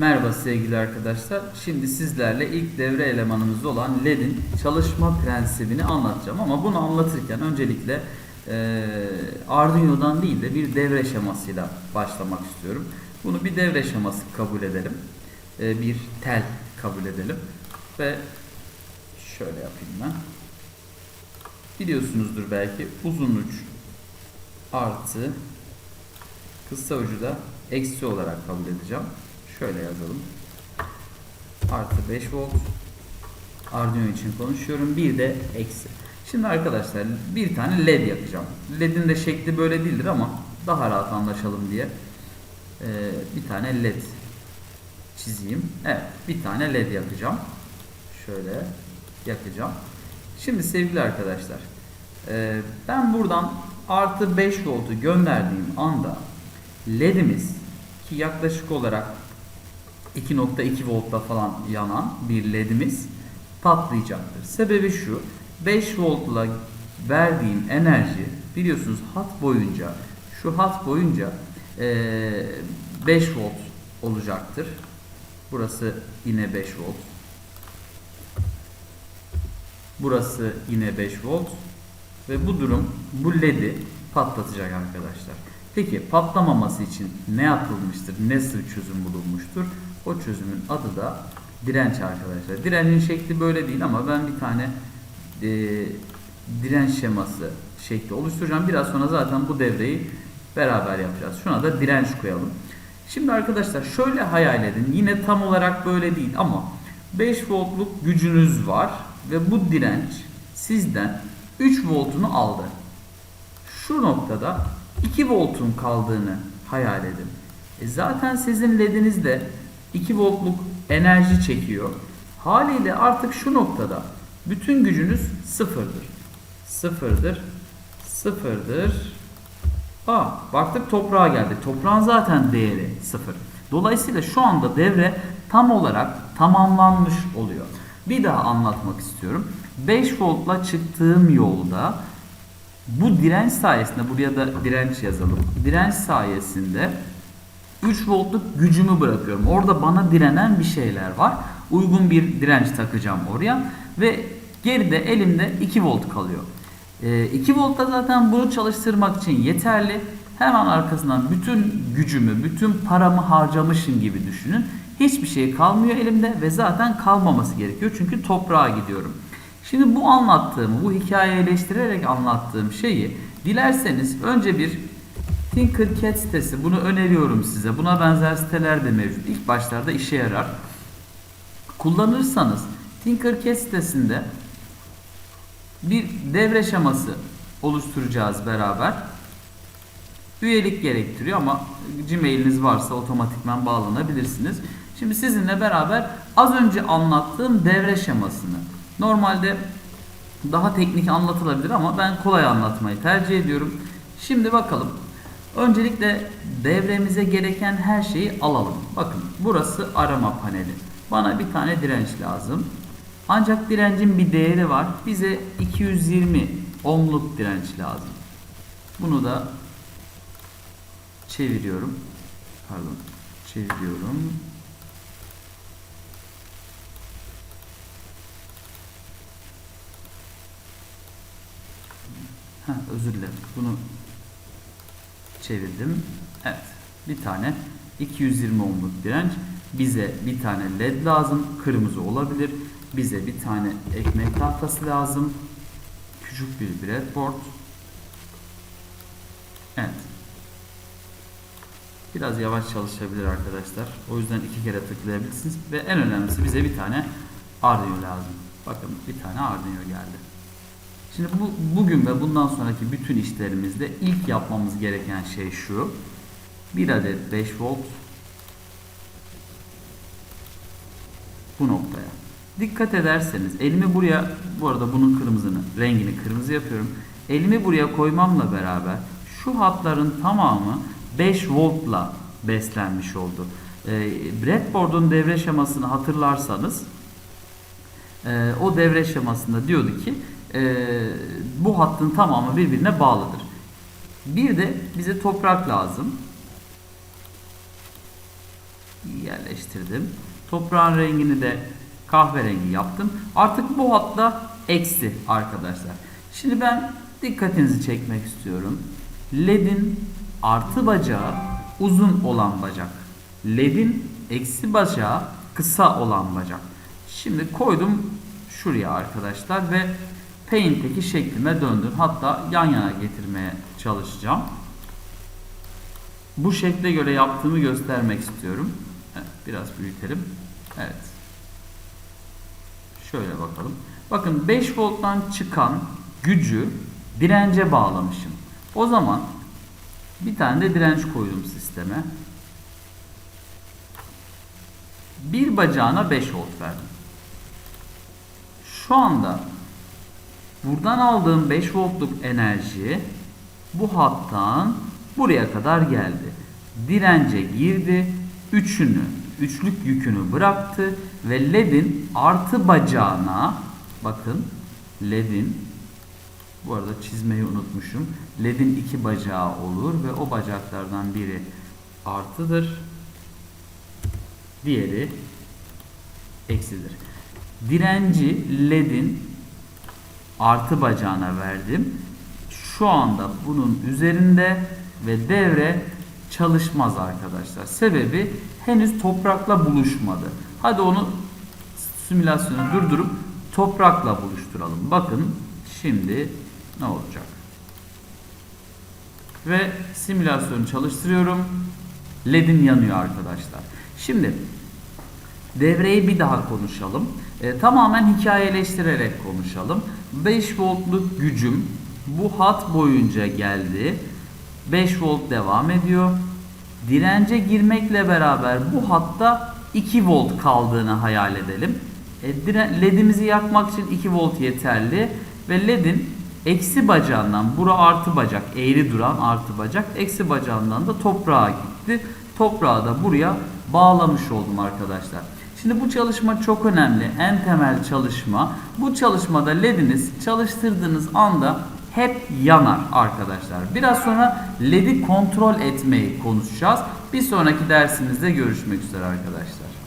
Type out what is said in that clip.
Merhaba sevgili arkadaşlar. Şimdi sizlerle ilk devre elemanımız olan LED'in çalışma prensibini anlatacağım. Ama bunu anlatırken öncelikle e, Arduino'dan değil de bir devre şemasıyla başlamak istiyorum. Bunu bir devre şeması kabul edelim. E, bir tel kabul edelim. Ve şöyle yapayım ben. Biliyorsunuzdur belki uzun uç artı kısa ucu da eksi olarak kabul edeceğim. Şöyle yazalım. Artı 5 volt. Arduino için konuşuyorum. Bir de eksi. Şimdi arkadaşlar bir tane led yapacağım. Ledin de şekli böyle değildir ama daha rahat anlaşalım diye ee, bir tane led çizeyim. Evet bir tane led yapacağım. Şöyle yakacağım. Şimdi sevgili arkadaşlar e, ben buradan artı 5 voltu gönderdiğim anda ledimiz ki yaklaşık olarak 2.2 voltta falan yanan bir ledimiz patlayacaktır. Sebebi şu 5 voltla verdiğim enerji biliyorsunuz hat boyunca şu hat boyunca eee, 5 volt olacaktır. Burası yine 5 volt. Burası yine 5 volt ve bu durum bu ledi patlatacak arkadaşlar. Peki patlamaması için ne yapılmıştır? Nasıl çözüm bulunmuştur? O çözümün adı da direnç arkadaşlar. Direncin şekli böyle değil ama ben bir tane e, direnç şeması şekli oluşturacağım. Biraz sonra zaten bu devreyi beraber yapacağız. Şuna da direnç koyalım. Şimdi arkadaşlar şöyle hayal edin. Yine tam olarak böyle değil ama 5 voltluk gücünüz var ve bu direnç sizden 3 voltunu aldı. Şu noktada 2 voltun kaldığını hayal edin. E zaten sizin lediniz de 2 voltluk enerji çekiyor. Haliyle artık şu noktada bütün gücünüz sıfırdır. Sıfırdır. Sıfırdır. Aa, baktık toprağa geldi. Toprağın zaten değeri sıfır. Dolayısıyla şu anda devre tam olarak tamamlanmış oluyor. Bir daha anlatmak istiyorum. 5 voltla çıktığım yolda bu direnç sayesinde buraya da direnç yazalım. Direnç sayesinde 3 voltluk gücümü bırakıyorum. Orada bana direnen bir şeyler var. Uygun bir direnç takacağım oraya ve geride elimde 2 volt kalıyor. Ee, 2 volt da zaten bunu çalıştırmak için yeterli. Hemen arkasından bütün gücümü, bütün paramı harcamışım gibi düşünün. Hiçbir şey kalmıyor elimde ve zaten kalmaması gerekiyor. Çünkü toprağa gidiyorum. Şimdi bu anlattığımı, bu hikayeleştirerek anlattığım şeyi dilerseniz önce bir Tinkercad sitesi bunu öneriyorum size. Buna benzer siteler de mevcut. İlk başlarda işe yarar. Kullanırsanız Tinkercad sitesinde bir devre şeması oluşturacağız beraber. Üyelik gerektiriyor ama Gmail'iniz varsa otomatikman bağlanabilirsiniz. Şimdi sizinle beraber az önce anlattığım devre şemasını normalde daha teknik anlatılabilir ama ben kolay anlatmayı tercih ediyorum. Şimdi bakalım. Öncelikle devremize gereken her şeyi alalım. Bakın burası arama paneli. Bana bir tane direnç lazım. Ancak direncin bir değeri var. Bize 220 ohmluk direnç lazım. Bunu da çeviriyorum. Pardon. Çeviriyorum. Heh, özür dilerim. Bunu çevirdim. Evet. Bir tane 220 ohmluk direnç. Bize bir tane led lazım. Kırmızı olabilir. Bize bir tane ekmek tahtası lazım. Küçük bir breadboard. Evet. Biraz yavaş çalışabilir arkadaşlar. O yüzden iki kere tıklayabilirsiniz. Ve en önemlisi bize bir tane Arduino lazım. Bakın bir tane Arduino geldi. Şimdi bu, bugün ve bundan sonraki bütün işlerimizde ilk yapmamız gereken şey şu. Bir adet 5 volt bu noktaya. Dikkat ederseniz elimi buraya bu arada bunun kırmızını rengini kırmızı yapıyorum. Elimi buraya koymamla beraber şu hatların tamamı 5 voltla beslenmiş oldu. E, breadboard'un devre şemasını hatırlarsanız e, o devre şemasında diyordu ki e, bu hattın tamamı birbirine bağlıdır. Bir de bize toprak lazım. yerleştirdim. Toprağın rengini de kahverengi yaptım. Artık bu hatta eksi arkadaşlar. Şimdi ben dikkatinizi çekmek istiyorum. LED'in artı bacağı uzun olan bacak. LED'in eksi bacağı kısa olan bacak. Şimdi koydum şuraya arkadaşlar ve Paint'teki şeklime döndüm. Hatta yan yana getirmeye çalışacağım. Bu şekle göre yaptığımı göstermek istiyorum. Biraz büyütelim. Evet. Şöyle bakalım. Bakın 5 volttan çıkan gücü dirence bağlamışım. O zaman bir tane de direnç koydum sisteme. Bir bacağına 5 volt verdim. Şu anda buradan aldığım 5 voltluk enerji bu hattan buraya kadar geldi. Dirence girdi. Üçünü, üçlük yükünü bıraktı ve ledin artı bacağına bakın ledin bu arada çizmeyi unutmuşum. Ledin iki bacağı olur ve o bacaklardan biri artıdır. Diğeri eksidir. Direnci ledin artı bacağına verdim. Şu anda bunun üzerinde ve devre çalışmaz arkadaşlar. Sebebi henüz toprakla buluşmadı. Hadi onu simülasyonu durdurup toprakla buluşturalım. Bakın şimdi ne olacak? Ve simülasyonu çalıştırıyorum. LED'im yanıyor arkadaşlar. Şimdi devreyi bir daha konuşalım. E, tamamen hikayeleştirerek konuşalım. 5 voltluk gücüm bu hat boyunca geldi. 5 volt devam ediyor. Dirence girmekle beraber bu hatta 2 volt kaldığını hayal edelim. E, LED'imizi yakmak için 2 volt yeterli ve LED'in eksi bacağından bura artı bacak eğri duran artı bacak eksi bacağından da toprağa gitti. Toprağı da buraya bağlamış oldum arkadaşlar. Şimdi bu çalışma çok önemli. En temel çalışma. Bu çalışmada lediniz çalıştırdığınız anda hep yanar arkadaşlar. Biraz sonra ledi kontrol etmeyi konuşacağız. Bir sonraki dersimizde görüşmek üzere arkadaşlar.